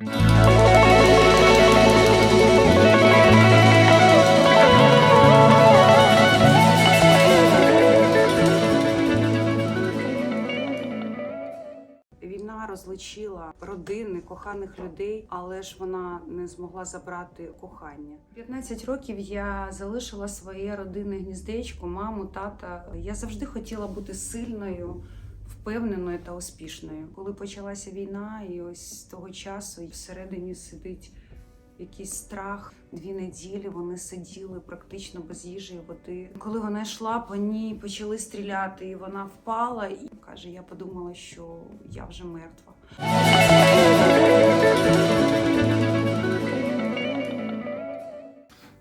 Війна розлучила родини, коханих людей, але ж вона не змогла забрати кохання. 15 років я залишила своє родинне гніздечко, маму, тата. Я завжди хотіла бути сильною, впевненою та успішною. Коли почалася війна, і ось з того часу всередині сидить якийсь страх. Дві неділі вони сиділи практично без їжі і води. Коли вона йшла по ній, почали стріляти, і вона впала. І каже: я подумала, що я вже мертва.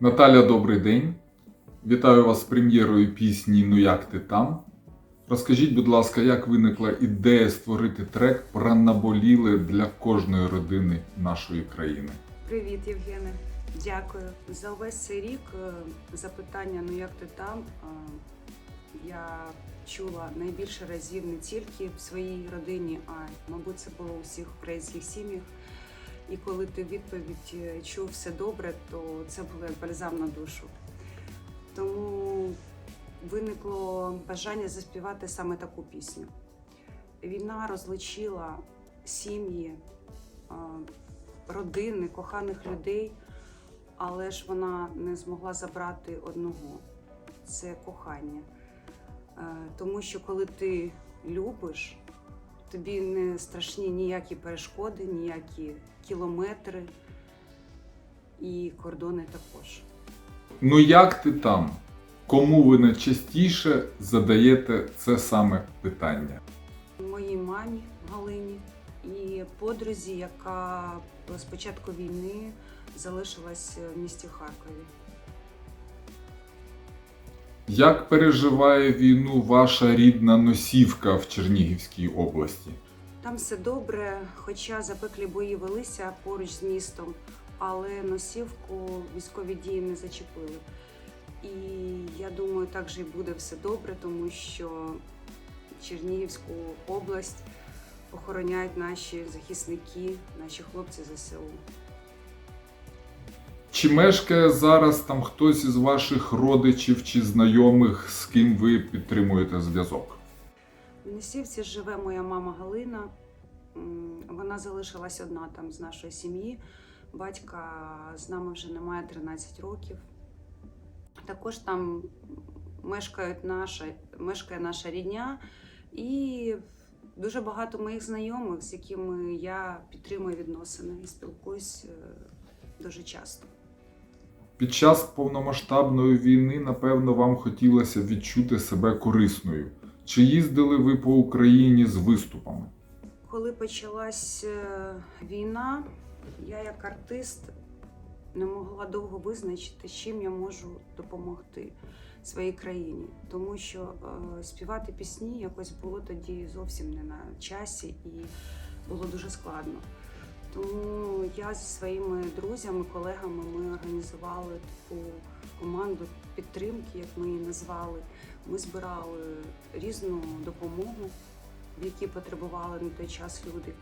Наталя, добрий день. Вітаю вас з прем'єрою пісні Ну як ти там. Розкажіть, будь ласка, як виникла ідея створити трек про наболіле для кожної родини нашої країни? Привіт, Євгене. Дякую за увесь цей рік. е, Запитання Ну як ти там? е, Я чула найбільше разів не тільки в своїй родині, а мабуть, це було у всіх українських сім'ях. І коли ти відповідь е, чув все добре, то це було як бальзам на душу. Тому виникло бажання заспівати саме таку пісню. Війна розлучила сім'ї, е, родини, коханих людей, але ж вона не змогла забрати одного це кохання. Е, Тому що коли ти любиш, тобі не страшні ніякі перешкоди, ніякі кілометри і кордони також. Ну як ти там? Кому ви найчастіше задаєте це саме питання? моїй мамі Галині і подрузі, яка з початку війни залишилась в місті Харкові. Як переживає війну ваша рідна носівка в Чернігівській області? Там все добре, хоча запеклі бої велися поруч з містом, але носівку військові дії не зачепили. І я думаю, так же і буде все добре, тому що Чернігівську область охороняють наші захисники, наші хлопці ЗСУ. Чи мешкає зараз там хтось із ваших родичів чи знайомих, з ким ви підтримуєте зв'язок? В Несівці живе моя мама Галина. Вона залишилась одна там з нашої сім'ї. Батька з нами вже немає 13 років. Також там мешкають наша, мешкає наша рідня і дуже багато моїх знайомих, з якими я підтримую відносини і спілкуюсь е, дуже часто. Під час повномасштабної війни, напевно, вам хотілося відчути себе корисною. Чи їздили ви по Україні з виступами? Коли почалась е, війна, я як артист не могла довго визначити, чим я можу допомогти своїй країні, тому що е, співати пісні якось було тоді зовсім не на часі і було дуже складно. Тому я зі своїми друзями, колегами ми організували таку команду підтримки, як ми її назвали. Ми збирали різну допомогу в які потребували на той час люди.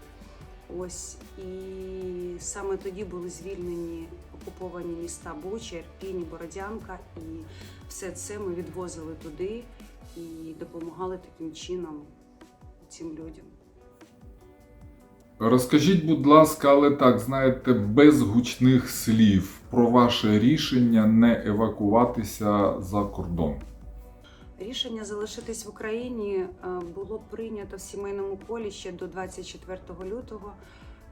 Ось і саме тоді були звільнені окуповані міста Буча, Ірпінь, Бородянка, і все це ми відвозили туди і допомагали таким чином цим людям. Розкажіть, будь ласка, але так, знаєте, без гучних слів про ваше рішення не евакуватися за кордон. Рішення залишитись в Україні е, було прийнято в сімейному колі ще до 24 лютого,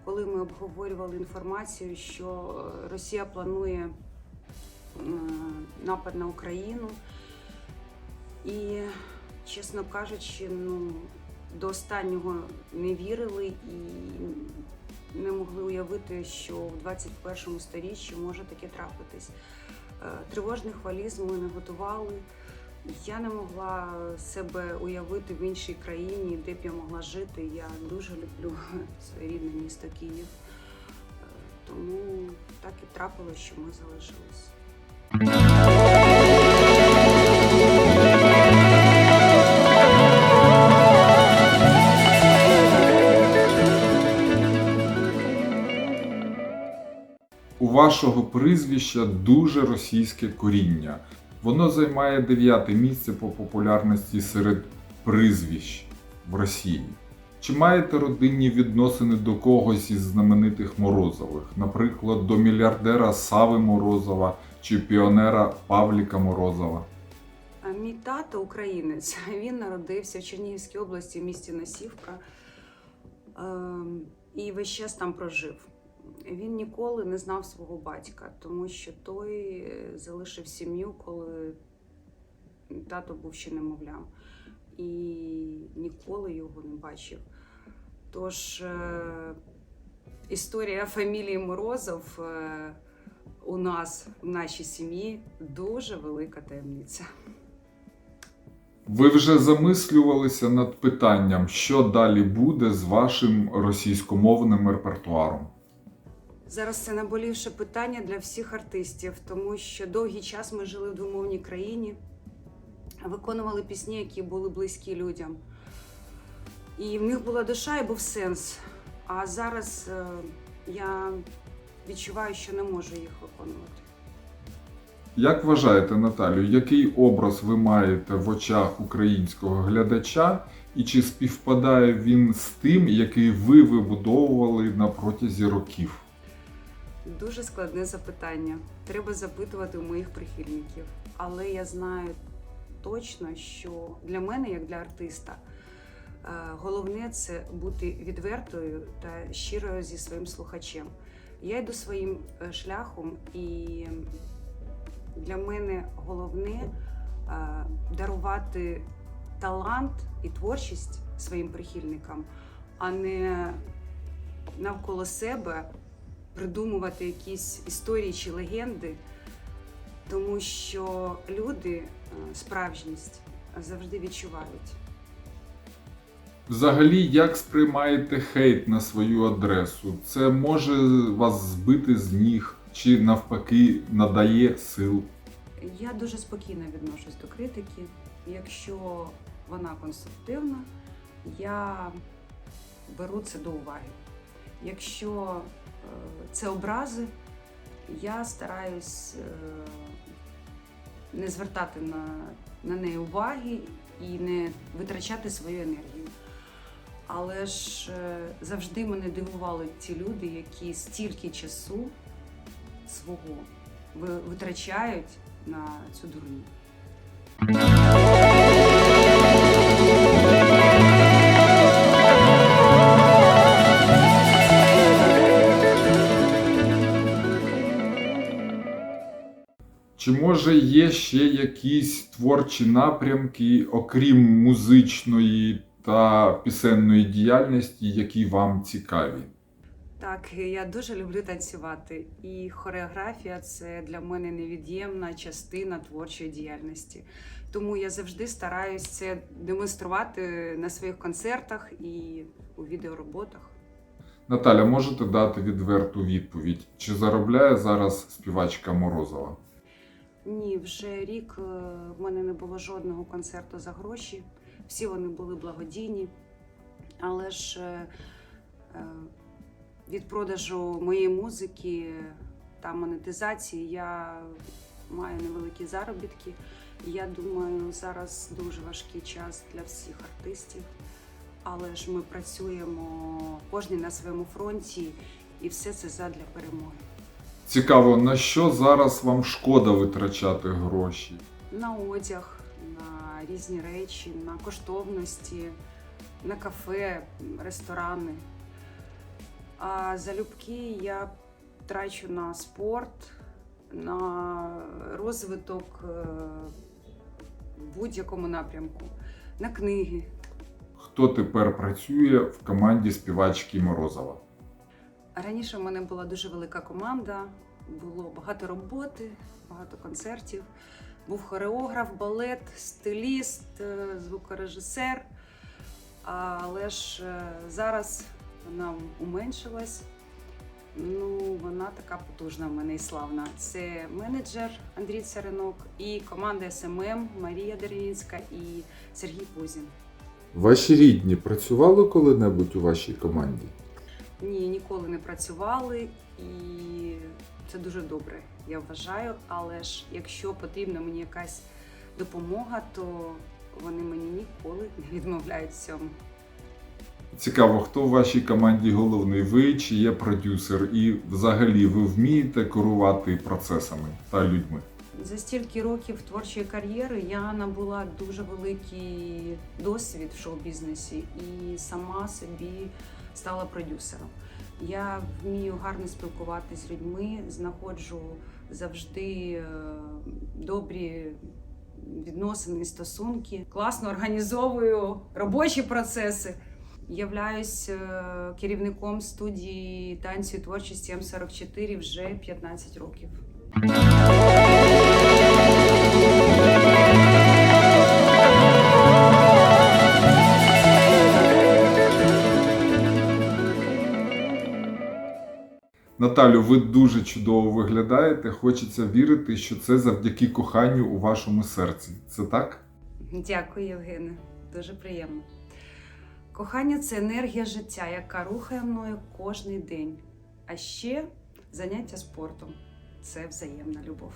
коли ми обговорювали інформацію, що е, Росія планує напад на Україну. І, чесно кажучи, ну, до останнього не вірили і не могли уявити, що в 21 сторіччі може таке трапитись. Е, Тривожних валіз ми не готували. Я не могла себе уявити в іншій країні, де б я могла жити. Я дуже люблю своє рідне місто Київ. Е, Тому так і трапилось, що ми залишились. вашого прізвища дуже російське коріння. Воно займає дев'яте місце по популярності серед прізвищ в Росії. Чи маєте родинні відносини до когось із знаменитих Морозових, наприклад, до мільярдера Сави Морозова чи піонера Павліка Морозова? Мій тато українець. Він народився в Чернігівській області, в місті Носівка. Ем, І весь час там прожив. Він ніколи не знав свого батька, тому що той е, залишив сім'ю, коли тато був ще немовлям. І ніколи його не бачив. Тож е, історія фамілії Морозов е, у нас в нашій сім'ї дуже велика таємниця. Ви вже замислювалися над питанням, що далі буде з вашим російськомовним репертуаром? Зараз це наболівше питання для всіх артистів, тому що довгий час ми жили в двомовній країні, виконували пісні, які були близькі людям. І в них була душа і був сенс. А зараз е, я відчуваю, що не можу їх виконувати. Як вважаєте, Наталю, який образ ви маєте в очах українського глядача, і чи співпадає він з тим, який ви вибудовували на протязі років? Дуже складне запитання. Треба запитувати у моїх прихильників. Але я знаю точно, що для мене, як для артиста, е, головне це бути відвертою та щирою зі своїм слухачем. Я йду своїм е, шляхом, і для мене головне е, дарувати талант і творчість своїм прихильникам, а не навколо себе придумувати якісь історії чи легенди, тому що люди е, справжність завжди відчувають. Взагалі, як сприймаєте хейт на свою адресу? Це може вас збити з ніг, чи навпаки надає сил? Я дуже спокійно відношусь до критики. Якщо вона конструктивна, я беру це до уваги. Якщо це образи, я стараюсь е, не звертати на, на неї уваги і не витрачати свою енергію. Але ж е, завжди мене дивували ті люди, які стільки часу свого витрачають на цю дурню. Чи може є ще якісь творчі напрямки, окрім музичної та пісенної діяльності, які вам цікаві? Так, я дуже люблю танцювати, і хореографія це для мене невід'ємна частина творчої діяльності. Тому я завжди стараюсь це демонструвати на своїх концертах і у відеороботах. Наталя, можете дати відверту відповідь, чи заробляє зараз співачка Морозова? Ні, вже рік е, в мене не було жодного концерту за гроші. Всі вони були благодійні. Але ж е, е, від продажу моєї музики та монетизації я маю невеликі заробітки. Я думаю, зараз дуже важкий час для всіх артистів. Але ж ми працюємо кожен на своєму фронті, і все це задля перемоги. Цікаво, на що зараз вам шкода витрачати гроші? на одяг, на різні речі, на коштовності, на кафе, ресторани. А залюбки я трачу на спорт, на розвиток е, в будь-якому напрямку, на книги. Хто тепер працює в команді співачки Морозова? Раніше в мене була дуже велика команда, було багато роботи, багато концертів. Був хореограф, балет, стиліст, е, звукорежисер. Але ж е, зараз вона уменшилась. Ну, вона така потужна в мене і славна. Це менеджер Андрій Царинок і команда СММ Марія Деревінська і Сергій Пузін. Ваші рідні працювали коли-небудь у вашій команді? Ні, ніколи не працювали і це дуже добре, я вважаю. Але ж якщо потрібна мені якась допомога, то вони мені ніколи не відмовляють в цьому. Цікаво, хто в вашій команді головний? Ви чи є продюсер? І взагалі ви вмієте керувати процесами та людьми? За стільки років творчої кар'єри я набула дуже великий досвід в шоу-бізнесі і сама собі стала продюсером. Я вмію гарно спілкуватися з людьми, знаходжу завжди е, добрі відносини, стосунки, класно організовую робочі процеси. Являюсь е, керівником студії танцю і творчості М44 вже 15 років. Наталю, ви дуже чудово виглядаєте. Хочеться вірити, що це завдяки коханню у вашому серці. Це так? Дякую, Євгене. Дуже приємно. Кохання це енергія життя, яка рухає мною кожний день. А ще заняття спортом це взаємна любов.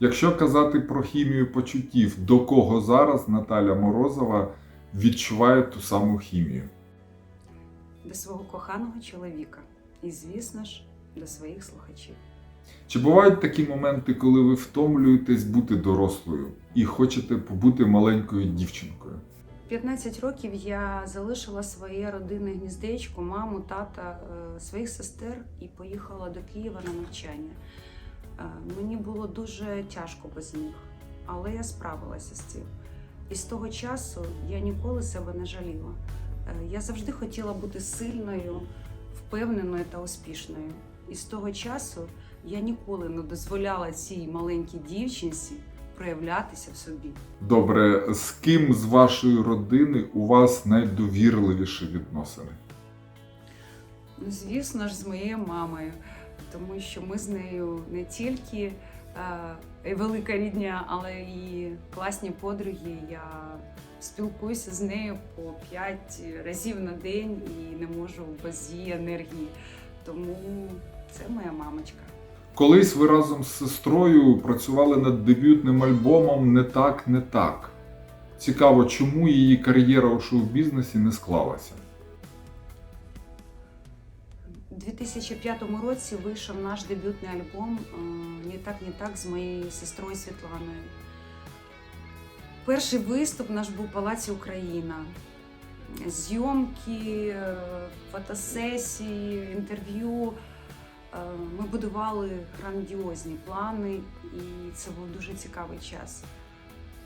Якщо казати про хімію почуттів, до кого зараз Наталя Морозова відчуває ту саму хімію? До свого коханого чоловіка. І, звісно ж, до своїх слухачів. Чи бувають такі моменти, коли ви втомлюєтесь бути дорослою і хочете побути маленькою дівчинкою? 15 років я залишила своє родинне гніздечко, маму, тата, е, своїх сестер і поїхала до Києва на навчання. Е, Мені було дуже тяжко без них, але я справилася з цим. І з того часу я ніколи себе не жаліла. Е, Я завжди хотіла бути сильною, впевненою та успішною. І з того часу я ніколи не дозволяла цій маленькій дівчинці проявлятися в собі. Добре, з ким з вашої родини у вас найдовірливіші відносини? Ну, звісно ж, з моєю мамою, тому що ми з нею не тільки е, велика рідня, але і класні подруги. Я спілкуюся з нею по 5 разів на день і не можу без її енергії. Тому це моя мамочка. Колись ви разом з сестрою працювали над дебютним альбомом Не так, не так. Цікаво, чому її кар'єра у шоу-бізнесі не склалася? У 2005 році вийшов наш дебютний альбом е, «Не так, не так з моєю сестрою Світланою. Перший виступ наш був у Палаці Україна. Зйомки, е, фотосесії, інтерв'ю. Е, Ми будували грандіозні плани, і це був дуже цікавий час.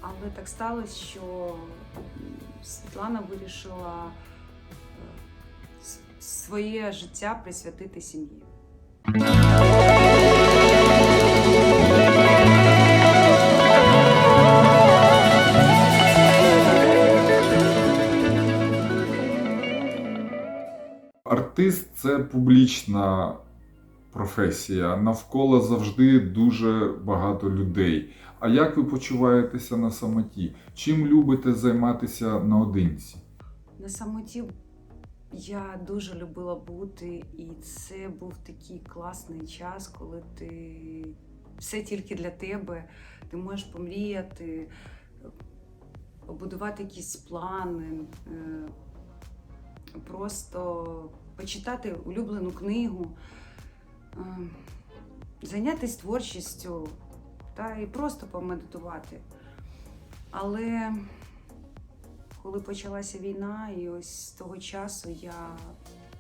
Але так сталося, що Світлана вирішила е, своє життя присвятити сім'ї. Артист це публічна професія. Навколо завжди дуже багато людей. А як ви почуваєтеся на самоті? Чим любите займатися наодинці? На самоті я дуже любила бути, і це був такий класний час, коли ти все тільки для тебе, ти можеш помріяти, побудувати якісь плани, е, просто почитати улюблену книгу, е, зайнятися творчістю та і просто помедитувати. Але коли почалася війна, і ось з того часу я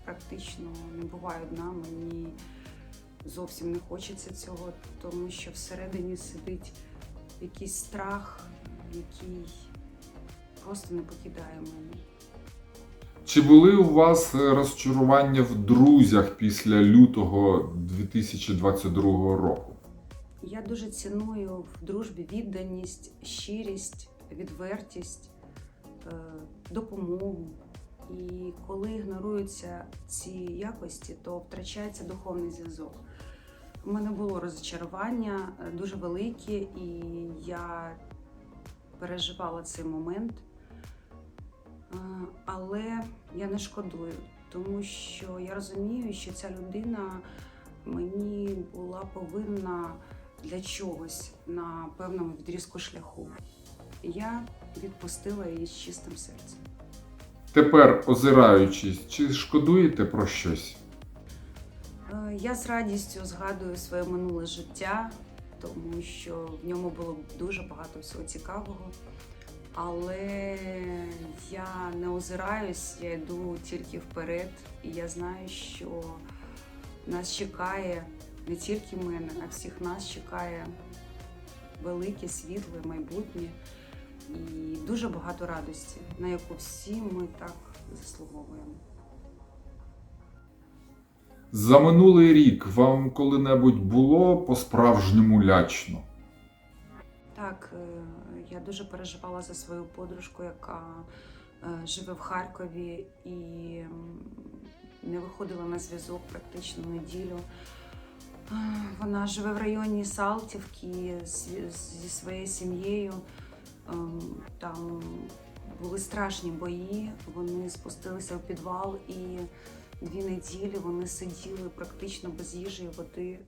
практично не буваю одна, мені зовсім не хочеться цього, тому що всередині сидить якийсь страх, який просто не покидає мене. Чи були у вас е, розчарування в друзях після лютого 2022 року? Я дуже ціную в дружбі відданість, щирість, відвертість, е, допомогу. І коли ігноруються ці якості, то втрачається духовний зв'язок. У мене було розчарування е, дуже велике, і я переживала цей момент. Е, Але я не шкодую, тому що я розумію, що ця людина мені була повинна для чогось на певному відрізку шляху. Я відпустила її з чистим серцем. Тепер, озираючись, чи шкодуєте про щось? Е, Я з радістю згадую своє минуле життя, тому що в ньому було дуже багато всього цікавого. Але я не озираюсь, я йду тільки вперед, і я знаю, що нас чекає не тільки мене, а всіх нас чекає велике, світле майбутнє і дуже багато радості, на яку всі ми так заслуговуємо. За минулий рік вам коли-небудь було по-справжньому лячно? Так, е, я дуже переживала за свою подружку, яка е, живе в Харкові і не виходила на зв'язок практично неділю. Е, Вона живе в районі Салтівки зі, своєю сім'єю. Там були страшні бої. Вони спустилися в підвал і дві неділі вони сиділи практично без їжі і води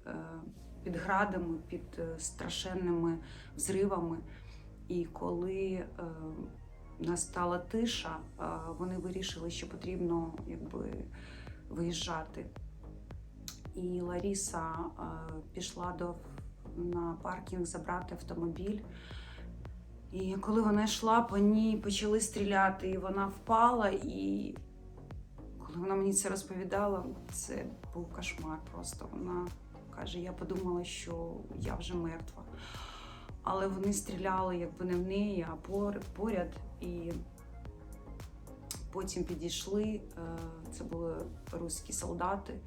під градами, під е, страшенними взривами. І коли е, настала тиша, е, вони вирішили, що потрібно якби, виїжджати. І Ларіса пішла до, на паркінг забрати автомобіль. І коли вона йшла, по ній почали стріляти, і вона впала. І коли вона мені це розповідала, це був кошмар просто. Вона каже: я подумала, що я вже мертва. Але вони стріляли якби не в неї, а поряд. І потім підійшли. е, Це були руські солдати,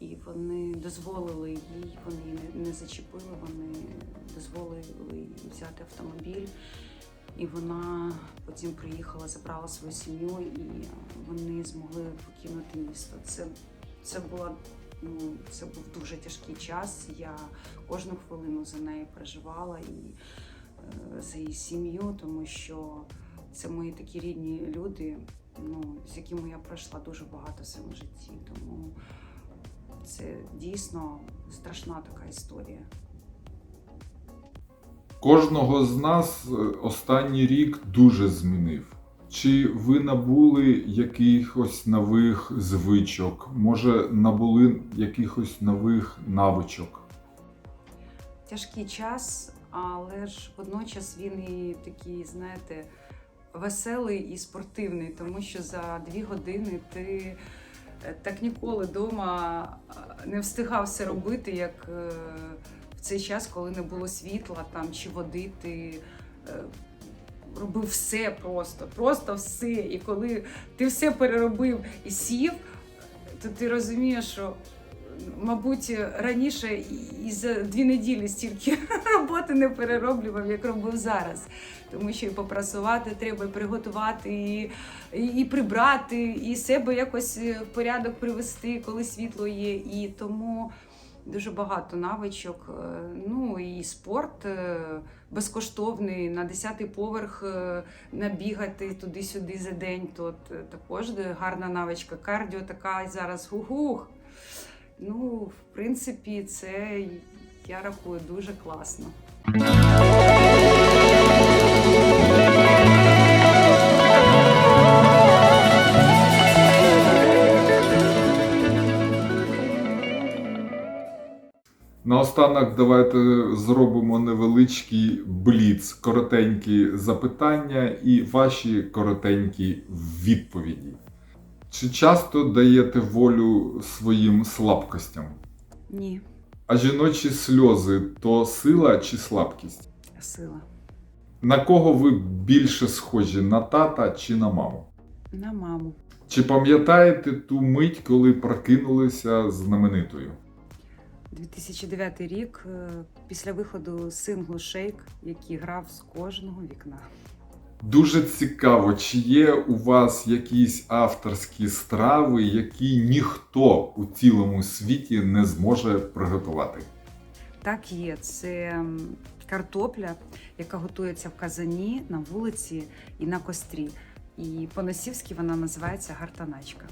і вони дозволили їй, вони не, зачепили, вони дозволили їй взяти автомобіль. І вона потім приїхала, забрала свою сім'ю, і вони змогли покинути місто. Це, це була це був дуже тяжкий час. Я кожну хвилину за неї переживала і е, за її сім'ю, тому що це мої такі рідні люди, ну, з якими я пройшла дуже багато в своєму житті. Тому це дійсно страшна така історія. Кожного з нас е, останній рік дуже змінив. Чи ви набули якихось нових звичок? Може, набули якихось нових навичок? тяжкий час, але ж водночас він і такий, знаєте, веселий і спортивний, тому що за дві години ти е, так ніколи вдома не встигав все робити, як е, в цей час, коли не було світла там чи води, ти е, робив все просто, просто все. І коли ти все переробив і сів, то ти розумієш, що мабуть, раніше і за дві неділі стільки роботи не перероблював, як робив зараз. Тому що і попрасувати треба, і приготувати, і, і, і прибрати, і себе якось в порядок привести, коли світло є. І тому дуже багато навичок. Е, Ну і спорт е, безкоштовний на 10-й поверх е, набігати туди-сюди за день. То також гарна навичка. Кардіо така зараз гух-гух. Ну, в принципі, це я рахую дуже класно. Наостанок давайте зробимо невеличкий бліц, коротенькі запитання і ваші коротенькі відповіді. Чи часто даєте волю своїм слабкостям? Ні, А жіночі сльози то сила чи слабкість? сила. На кого ви більше схожі на тата чи на маму? На маму. Чи пам'ятаєте ту мить, коли прокинулися знаменитою? 2009 рік е, після виходу синглу Шейк, який грав з кожного вікна. Дуже цікаво, чи є у вас якісь авторські страви, які ніхто у цілому світі не зможе приготувати? Так є. Це картопля, яка готується в казані на вулиці і на кострі. І по-носівськи вона називається гартаначка.